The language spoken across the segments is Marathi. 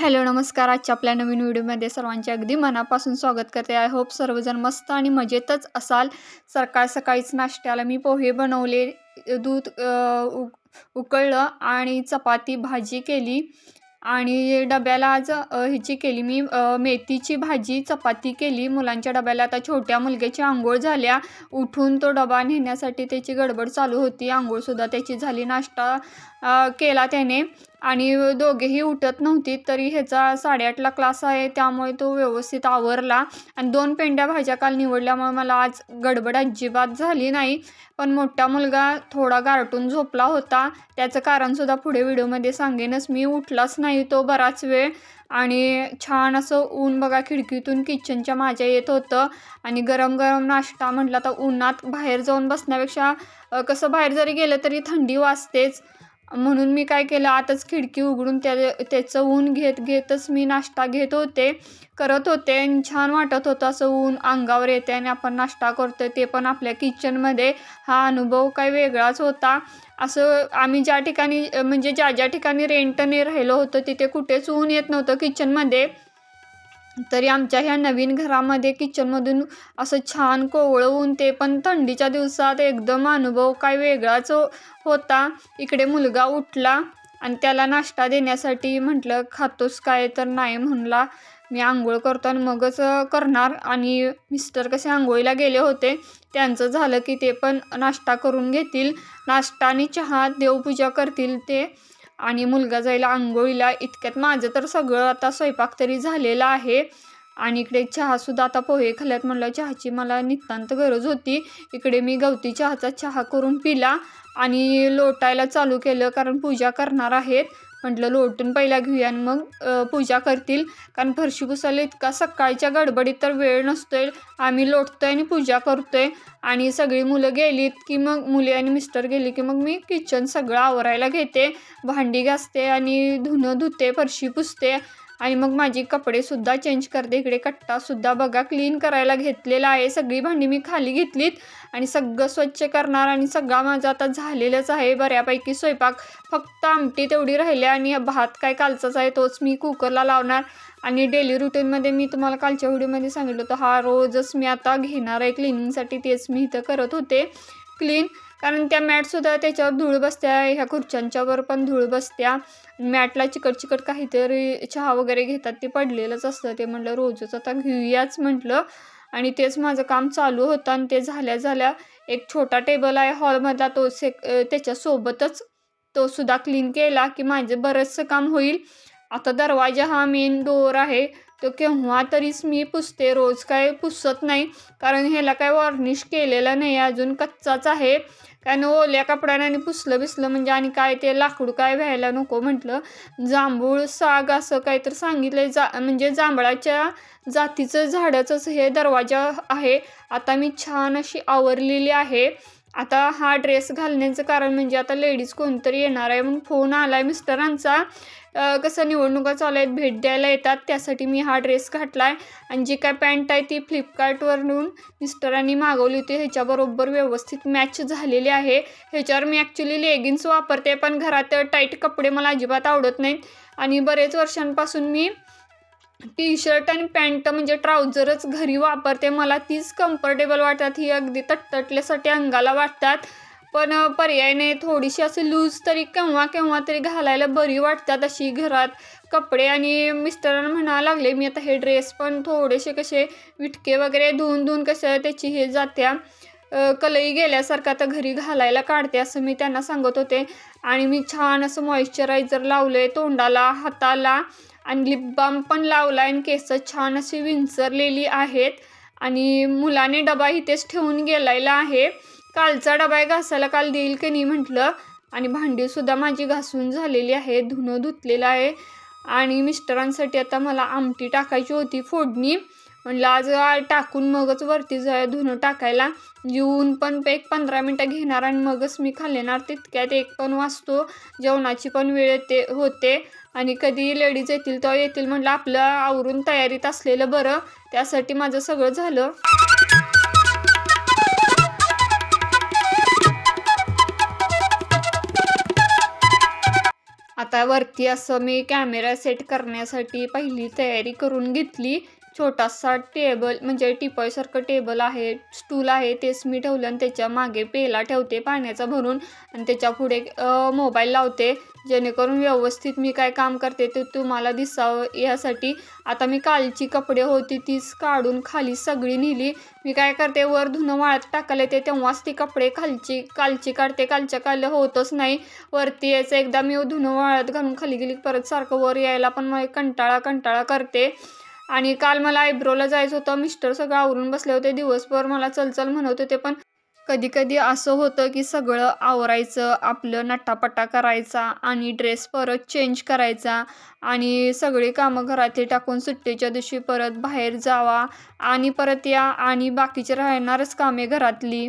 हॅलो नमस्कार. आजच्या आपल्या नवीन व्हिडिओमध्ये सर्वांचे अगदी मनापासून स्वागत करते. आय होप सर्वजण मस्त आणि मजेतच असाल. सकाळ सकाळीच नाश्त्याला मी पोहे बनवले दूध उक उकळलं आणि चपाती भाजी केली. आणि डब्याला आज ह्याची केली मी मेथीची भाजी चपाती केली. मुलांच्या डब्याला आता छोट्या मुलग्याची आंघोळ झाल्या. उठून तो डबा नेण्यासाठी त्याची गडबड चालू होती. आंघोळसुद्धा त्याची झाली. नाश्ता केला त्याने. आणि दोघेही उठत नव्हती तरी ह्याचा साडेआठला क्लास आहे त्यामुळे तो व्यवस्थित आवरला. आणि दोन पेंड्या भाज्या काल निवडल्यामुळे मला आज गडबड अजिबात झाली नाही. पण मोठा मुलगा थोडा गारटून झोपला होता. त्याचं कारणसुद्धा पुढे व्हिडिओमध्ये सांगेनच. मी उठलाच नाही तो बराच वेळ. आणि छान असं ऊन बघा खिडकीतून किचनच्या माझ्या येत होतं. आणि गरम गरम नाश्ता म्हटलं तर उन्हात बाहेर जाऊन बसण्यापेक्षा कसं बाहेर जरी गेलं तरी थंडी वाजतेच. म्हणून मी काय केलं आताच खिडकी उघडून त्या त्याचं ऊन घेत घेतच मी नाश्ता घेत होते करत होते आणि छान वाटत होतं असं ऊन अंगावर येते आणि आपण नाश्ता करतोय ते पण आपल्या किचनमध्ये हा अनुभव काही वेगळाच होता. असं आम्ही ज्या ठिकाणी म्हणजे ज्या ज्या ठिकाणी रेंटने राहिलो होतो तिथे कुठेच ऊन येत नव्हतं किचनमध्ये. तरी आमच्या ह्या नवीन घरामध्ये किचनमधून असं छान कोवळं ऊन ते पण थंडीच्या दिवसात एकदम अनुभव काय वेगळाच हो- होता. इकडे मुलगा उठला आणि त्याला नाश्ता देण्यासाठी म्हटलं खातोस काय? तर नाही म्हणला. मी आंघोळ करतो आणि मगच करणार. आणि मिस्टर कसे आंघोळीला गेले होते. त्यांचं झालं की ते पण नाश्ता करून घेतील. नाश्ता आणि चहा देवपूजा करतील ते. आणि मुलगा जाईल आंघोळीला इतक्यात माझं तर सगळं आता स्वयंपाक तरी झालेला आहे. आणि इकडे चहासुद्धा आता पोहे खाल्यात म्हणलं चहाची मला नितांत गरज होती. इकडे मी गवती चहाचा चहा करून पिला आणि लोटायला चालू केलं कारण पूजा करणार आहेत. म्हटलं लोटून पहिला घेऊया आणि मग पूजा करतील. कारण फरशी पुसायला इतका सकाळच्या गडबडीत तर वेळ नसतोय. आम्ही लोटतोय आणि पूजा करतोय. आणि सगळी मुलं गेलीत की मग मुली आणि मिस्टर गेली की मग मी किचन सगळं आवरायला घेते. भांडी घासते आणि धुणं धुते फरशी पुसते. आणि मग माझी कपडेसुद्धा चेंज करते. इकडे कट्टासुद्धा बघा क्लीन करायला घेतलेला आहे. सगळी भांडी मी खाली घेतलीत आणि सगळं स्वच्छ करणार आणि सगळा माझा आता झालेलंच आहे. बऱ्यापैकी स्वयंपाक फक्त आमटी तेवढी राहिली आणि भात काय कालचाच आहे तोच मी कुकरला लावणार. आणि डेली रुटीनमध्ये मी तुम्हाला कालच्या व्हिडिओमध्ये सांगितलं होतं हा रोजच मी आता घेणार आहे क्लिनिंगसाठी तेच मी इथं करत होते. क्लीन कारण त्या मॅटसुद्धा त्याच्यावर धूळ बसत्या ह्या खुर्च्यांच्यावर पण धूळ बसत्या. मॅटला चिकट चिकट काहीतरी चहा वगैरे घेतात ते पडलेलंच असतं. ते म्हटलं रोजच आता घेऊयाच म्हटलं. आणि तेच माझं काम चालू होतं आणि ते झाल्या झाल्या एक छोटा टेबल आहे हॉलमधला तो से त्याच्यासोबतच तो सुद्धा क्लीन केला की माझं बरंचसं काम होईल. आता दरवाजा हा मेन डोअर आहे. तो केव्हा तरीच मी पुसते रोज काय पुसत नाही. कारण ह्याला काय वॉर्निश केलेलं नाही अजून कच्चाच आहे. कारण ओल्या कपड्याने पुसलं बिसलं म्हणजे आणि काय ते लाकूड काय व्हायला नको म्हटलं. जांभूळ साग असं काहीतरी सांगितलं जा म्हणजे जांभळाच्या जातीचं झाडाचंच हे दरवाजा आहे. आता मी छान अशी आवरलेली आहे. आता हा ड्रेस घालण्याचं कारण म्हणजे आता लेडीज कोणतरी येणार आहे म्हणून फोन आला आहे मिस्टरांचा कसं निवडणुका चालू आहेत भेट द्यायला येतात त्यासाठी मी हा ड्रेस घातला आहे आणि जी काय पॅन्ट आहे ती फ्लिपकार्टवरून मिस्टरांनी मागवली होती. ह्याच्याबरोबर व्यवस्थित मॅच झालेली आहे. ह्याच्यावर मी ॲक्च्युली लेगिन्स वापरते पण घरात टाईट कपडे मला अजिबात आवडत नाहीत. आणि बरेच वर्षांपासून मी टी शर्ट आणि पॅन्ट म्हणजे ट्राउझरच घरी वापरते. मला तीच कम्फर्टेबल वाटतात. ही अगदी तटतटल्यासाठी अंगाला वाटतात. पण पर्याय नाही. थोडीशी अशी लूज तरी केव्हा केव्हा तरी घालायला बरी वाटतात अशी घरात. कपडे आणि मिस्टरांना म्हणायला लागले मी आता हे ड्रेस पण थोडेसे कसे विटके वगैरे धुवून धुवून कसं त्याची हे जात्या. कलई गेल्यासारखं आता घरी घालायला काढते असं मी त्यांना सांगत होते. आणि मी छान असं मॉइश्चरायझर लावलं आहे तोंडाला हाताला. आणि लिप बाम पण लावला आणि केस छान अशी विंचरलेली आहेत. आणि मुलाने डबा इथेच ठेवून गेलेला आहे. कालचा डबा आहे घासायला काल देईल की नाही म्हटलं. आणि भांडीसुद्धा माझी घासून झालेली आहे धुणं धुतलेलं आहे. आणि मिस्टरांसाठी आता मला आमटी टाकायची होती फोडणी. म्हणलं आज टाकून मगच वरती जा धुणं टाकायला. येऊन पण एक पंधरा मिनटं घेणार आणि मगच मी खाल्लेणार तितक्यात एक पण वाजतो. जेवणाची पण वेळ येते होते. आणि कधी लेडीज येतील तेव्हा येतील म्हटलं आपलं आवरून तयारीत असलेलं बरं. त्यासाठी माझं सगळं झालं. आता वरती असं मी कॅमेरा सेट करण्यासाठी पहिली तयारी करून घेतली. छोटासा टेबल म्हणजे टिपॉयसारखं टेबल आहे स्टूल आहे तेच मी ठेवलं आणि त्याच्यामागे पेला ठेवते पाण्याचा भरून आणि त्याच्या पुढे मोबाईल लावते. जेणेकरून व्यवस्थित मी काय काम करते ते तुम्हाला दिसावं. यासाठी आता मी कालची कपडे होती तीच काढून खाली सगळी नेली. मी काय करते वर धुणं वाळत टाकायला येते तेव्हाच ती कपडे खालची कालची काढते. कालच्या काल होतच नाही. वरती यायचं एकदा मी धुणं वाळत घालून खाली गेली परत सारखं वर यायला पण मला कंटाळा कंटाळा करते. आणि काल मला आयब्रोला जायचं होतं. मिस्टर सगळं आवरून बसले होते. दिवसभर मला चलचल म्हणत होते पण कधी कधी असं होतं की सगळं आवरायचं आपलं नट्टापट्टा करायचा आणि ड्रेस परत चेंज करायचा आणि सगळी कामं घरातली टाकून सुट्टीच्या दिवशी परत बाहेर जावा आणि परत या आणि बाकीचे राहणारच कामे घरातली.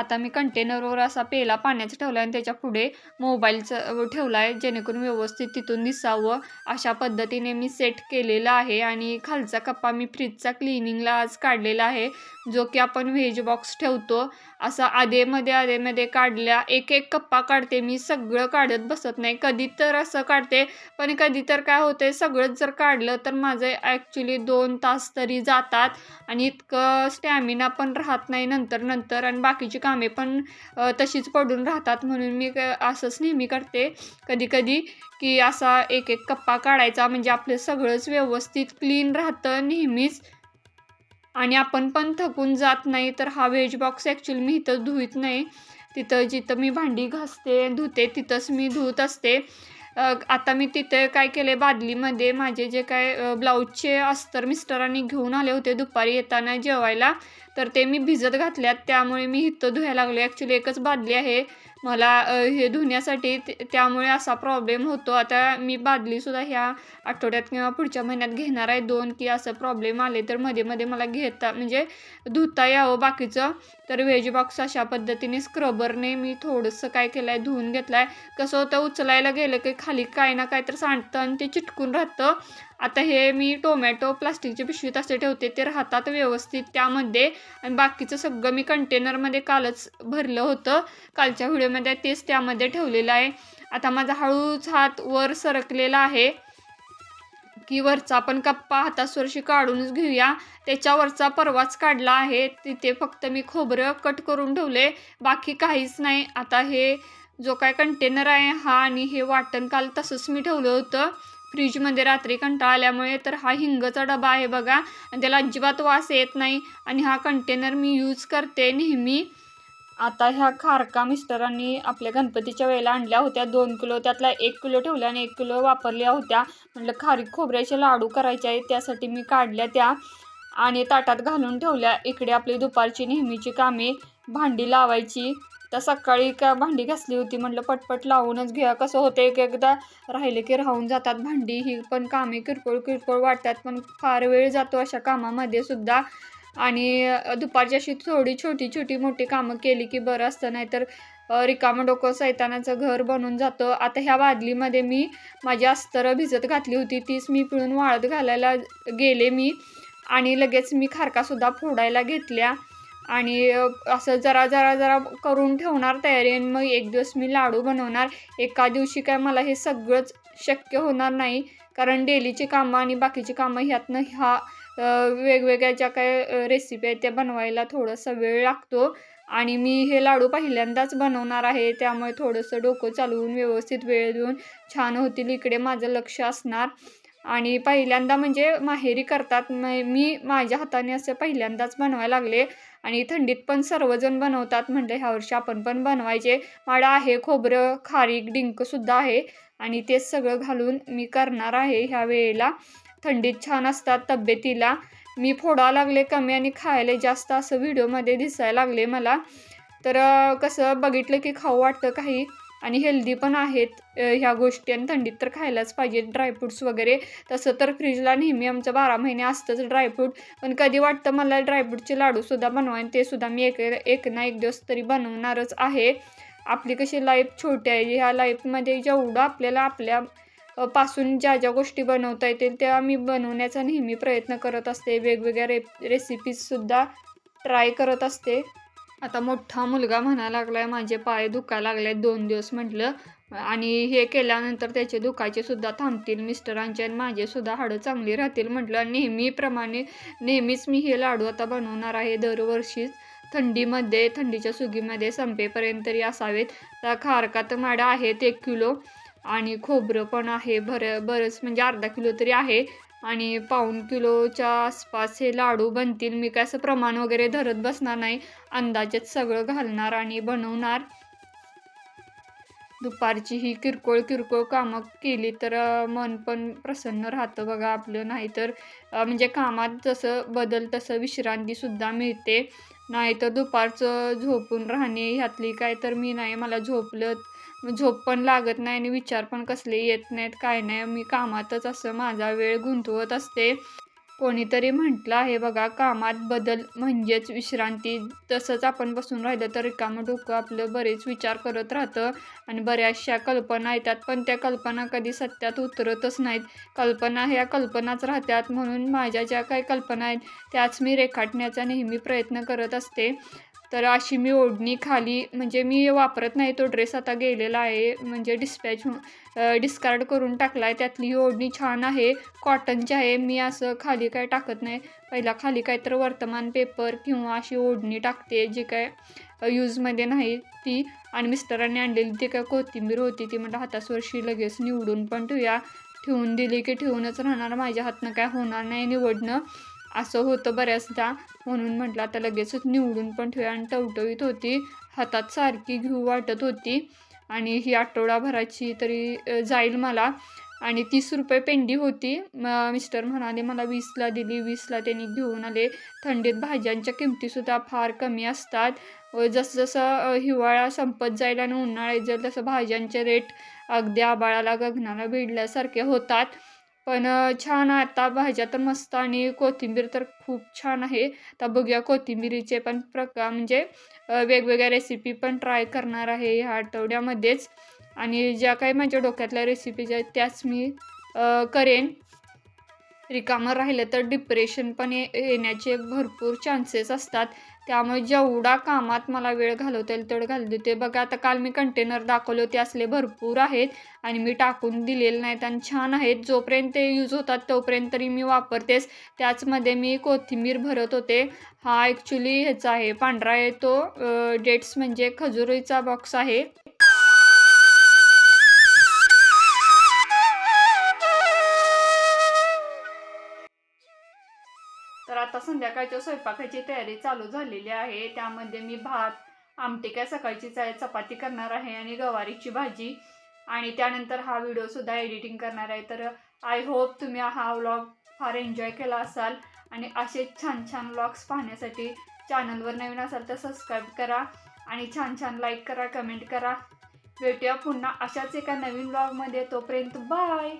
आता मी कंटेनरवर असा पेला पाण्याचा ठेवला आणि त्याच्या पुढे मोबाईलचं ठेवला आहे जेणेकरून व्यवस्थित तिथून दिसावं अशा पद्धतीने मी सेट केलेलं आहे. आणि खालचा कप्पा मी फ्रीजचा क्लिनिंगला आज काढलेला आहे जो की आपण व्हेज बॉक्स ठेवतो. असा आधेमध्ये आधेमध्ये काढल्या एक एक कप्पा काढते. मी सगळं काढत बसत नाही. कधी तर असं काढते पण कधी तर काय होते सगळंच जर काढलं तर माझं ॲक्च्युली दोन तास तरी जातात आणि इतकं स्टॅमिना पण राहत नाही नंतर नंतर आणि बाकीची कामे पण तशीच पडून राहतात म्हणून मी असंच नेहमी करते. कधी कधी की असा एक एक कप्पा काढायचा म्हणजे आपलं सगळंच व्यवस्थित क्लीन राहतं नेहमीच. आणि आपण पण थकून जात नाही तर हा वेज बॉक्स ॲक्च्युली मी इथं धुईत नाही. तिथं जिथं मी भांडी घासते धुते तिथंच मी धुत असते. आता मी तिथे काय केले बादलीमध्ये माझे जे काय ब्लाऊजचे अस्तर मिस्टरांनी घेऊन आले होते दुपारी येताना जेवायला. तर ते मी भिजत घातल्यात त्यामुळे मी इथं धुवायला लागले. ॲक्च्युली एकच बादली आहे. मला हे धुण्यासाठी त्यामुळे असा प्रॉब्लेम होतो. आता मी बादलीसुद्धा ह्या आठवड्यात किंवा पुढच्या महिन्यात घेणार आहे. दोन की असं प्रॉब्लेम आले तर मध्ये मध्ये मला घेता म्हणजे धुता यावं बाकीचं. तर व्हेज बॉक्स अशा पद्धतीने स्क्रबरने मी थोडंसं काय केलं आहे धुवून घेतलं आहे कसं होतं उचलायला गेलं की खाली काय ना काय तर सांडतं आणि ते चिटकून राहतं. आता हे मी टोमॅटो प्लास्टिकच्या पिशवीत असे ठेवते ते राहतात व्यवस्थित त्यामध्ये. आणि बाकीचं सगळं मी कंटेनरमध्ये कालच भरलं होतं. कालच्या व्हिडिओमध्ये तेच त्यामध्ये ठेवलेलं आहे. आता माझा हळूच हात वर सरकलेला आहे. की वरचा आपण कप्पा हातासवरशी काढूनच घेऊया. त्याच्यावरचा परवाच काढला आहे. तिथे फक्त मी खोबरं कट करून ठेवले. बाकी काहीच नाही. आता हे जो काय कंटेनर आहे हा आणि हे वाटण काल तसंच मी ठेवलं होतं. फ्रीजमध्ये रात्री कंटाळा आल्यामुळे तर हा हिंगचा डबा आहे बघा. आणि त्याला अजिबात वास येत नाही. आणि हा कंटेनर मी यूज करते नेहमी. आता ह्या खारका मिस्टरांनी आपल्या गणपतीच्या वेळेला आणल्या होत्या. दोन किलो त्यातला एक किलो ठेवल्या आणि एक किलो वापरल्या होत्या. म्हटलं खारी खोबऱ्याचे लाडू करायचे आहेत त्यासाठी मी काढल्या त्या. आणि ताटात घालून ठेवल्या. इकडे आपली दुपारची नेहमीची कामे. भांडी लावायची. तर सकाळी का भांडी घासली होती. म्हटलं पटपट लावूनच घ्या. कसं होतं एक एकदा राहिले की राहून जातात भांडी. ही पण कामे किरकोळ किरकोळ वाटतात पण फार वेळ जातो अशा कामामध्ये सुद्धा. आणि दुपारची अशी थोडी छोटी छोटी मोठी कामं केली की बरं असतं. नाहीतर रिकामं डोकं सैतानाचं घर बनून जातं. आता ह्या बादलीमध्ये मी माझी अस्तरं भिजत घातली होती. तीच मी पिळून वाळत घालायला गेले मी. आणि लगेच मी खारकासुद्धा फोडायला घेतल्या. आणि असं जरा जरा जरा करून ठेवणार तयारी आणि मग एक दिवस मी लाडू बनवणार. एका दिवशी काय मला हे सगळंच शक्य होणार नाही. कारण डेलीची कामं आणि बाकीची कामं ह्यातनं ह्या वेगवेगळ्या ज्या काय रेसिपी आहेत त्या बनवायला थोडासा वेळ लागतो. आणि मी हे लाडू पहिल्यांदाच बनवणार आहे. त्यामुळे थोडंसं डोकं चालवून व्यवस्थित वेळ देऊन छान होतील. इकडे माझं लक्ष असणार. आणि पहिल्यांदा म्हणजे माहेरी करतात. मी माझ्या हाताने असं पहिल्यांदाच बनवायला लागले. आणि थंडीत पण सर्वजण बनवतात. म्हटलं ह्या वर्षी आपण पण बनवायचे. माडा आहे खोबरं खारीक डिंकसुद्धा आहे. आणि ते सगळं घालून मी करणार आहे ह्या वेळेला. थंडीत छान असतात तब्येतीला. मी फोडा लागले कमी आणि खायला जास्त असं व्हिडिओमध्ये दिसायला लागले मला. तर कसं बघितलं की खाऊ वाटतं काही. आणि हेल्दी पण आहेत ह्या गोष्टी आणि थंडीत तर खायलाच पाहिजे ड्रायफ्रूट्स वगैरे तसं तर फ्रीजला नेहमी आमचं बारा महिने असतंच ड्रायफ्रूट पण कधी वाटतं मला ड्रायफ्रूटचे लाडूसुद्धा बनवाय ते सुद्धा मी एक एक ना एक दिवस तरी बनवणारच आहे. आपली कशी लाईफ छोटी आहे ह्या लाईफमध्ये जेवढं आपल्याला आपल्या पासून ज्या ज्या गोष्टी बनवता येतील त्या मी बनवण्याचा नेहमी प्रयत्न करत असते. वेगवेगळ्या रे रेसिपीजसुद्धा ट्राय करत असते. आता मोठा मुलगा म्हणायला लागलाय माझे पाय दुखायला लागले दोन दिवस म्हटलं. आणि हे केल्यानंतर त्याचे दुखायचे सुद्धा थांबतील मिस्टरांचे आणि माझे सुद्धा हाडं चांगली राहतील म्हटलं. नेहमीप्रमाणे नेहमीच मी हे लाडू आता बनवणार आहे दरवर्षीच थंडीमध्ये थंडीच्या सुगीमध्ये संपेपर्यंत तरी असावेत. तर खारकात माडा आहेत एक किलो आणि खोबरं पण आहे. भर बरंच म्हणजे अर्धा किलो तरी आहे. आणि पाऊण किलोच्या आसपास हे लाडू बनतील. मी काय असं प्रमाण वगैरे धरत बसणार नाही. अंदाजेच सगळं घालणार आणि बनवणार. दुपारची ही किरकोळ किरकोळ कामं केली तर मन पण प्रसन्न राहतं बघा आपलं. नाहीतर म्हणजे कामात जसं बदल तसं विश्रांतीसुद्धा मिळते. नाहीतर दुपारचं झोपून राहणे ह्यातली काय तर मी नाही. मला झोपलं झोप पण लागत नाही आणि विचार पण कसले येत नाहीत काय नाही. मी कामातच असं माझा वेळ गुंतवत असते. कोणीतरी म्हटलं आहे बघा कामात बदल म्हणजेच विश्रांती. तसंच आपण बसून राहिलं तर रिकामं डोकं आपलं बरेच विचार करत राहतं आणि बऱ्याचशा कल्पना येतात पण त्या कल्पना कधी सत्यात उतरतच नाहीत. कल्पना ह्या कल्पनाच राहतात म्हणून माझ्या ज्या काही कल्पना आहेत त्याच मी रेखाटण्याचा नेहमी प्रयत्न करत असते. तर अशी मी ओढणी खाली म्हणजे मी वापरत नाही तो ड्रेस आता गेलेला आहे म्हणजे डिस्पॅच डिस्कार्ड करून टाकला आहे त्यातली ही ओढणी छान आहे कॉटनची आहे. मी असं खाली काय टाकत नाही. पहिला खाली काय तर वर्तमान पेपर किंवा अशी ओढणी टाकते जी काय यूजमध्ये नाही ती. आणि मिस्टरांनी आणलेली ती काय कोथिंबीर होती ती म्हटलं हातासवरशी लगेच निवडून पण ठेवूया. ठेवून दिली की ठेवूनच राहणार. माझ्या हातनं काय होणार नाही निवडणं. असं होतं बऱ्याचदा. म्हणून म्हटलं आता लगेचच निवडून पण ठेवूया. आणि टवटवीत होती. हातात सारखी घेऊ वाटत होती. आणि ही आठवडाभराची तरी जाईल मला. आणि तीस रुपये पेंडी होती. म- मिस्टर म्हणाले मला वीसला दिली. वीसला त्यांनी घेऊन आले. थंडीत भाज्यांच्या किमतीसुद्धा फार कमी असतात. व जसं जसं हिवाळा संपत जाईल आणि उन्हाळ्यात जाईल तसं भाज्यांचे रेट अगदी आबाळाला गगनाला भिडल्यासारखे होतात. पण छान आहे. आता भाज्या तर मस्त आणि कोथिंबीर तर खूप छान आहे. आता बघूया कोथिंबीरीचे पण प्रकार म्हणजे वेगवेगळ्या रेसिपी पण ट्राय करणार आहे ह्या आठवड्यामध्येच. आणि ज्या काही माझ्या डोक्यातल्या रेसिपीज आहेत त्याच मी करेन. रिकामं राहिलं तर डिप्रेशन पण ये येण्याचे भरपूर चान्सेस असतात. त्यामुळे जेवढा कामात मला वेळ घालवता येईल तेवढं घालू देते. बघा आता काल मी कंटेनर दाखवले होते असले भरपूर आहेत आणि मी टाकून दिलेले नाहीत आणि छान आहेत. जोपर्यंत ते यूज होतात तोपर्यंत तरी मी वापरतेच. त्याचमध्ये मी कोथिंबीर भरत होते. हा ॲक्च्युली ह्याचा आहे. पांढरा आहे तो डेट्स म्हणजे खजुरीचा बॉक्स आहे. आता संध्याकाळच्या स्वयंपाकाची तयारी चालू झालेली आहे. त्यामध्ये मी भात आमटी काय सकाळचीच आहे चपाती करणार आहे आणि गवारीची भाजी. आणि त्यानंतर हा व्हिडिओसुद्धा एडिटिंग करणार आहे. तर आय होप तुम्ही हा व्लॉग फार एन्जॉय केला असाल. आणि असे छान छान व्लॉग्स पाहण्यासाठी चॅनलवर नवीन असाल तर सबस्क्राईब करा. आणि छान छान लाईक करा कमेंट करा. भेटूया पुन्हा अशाच एका नवीन व्लॉगमध्ये तोपर्यंत बाय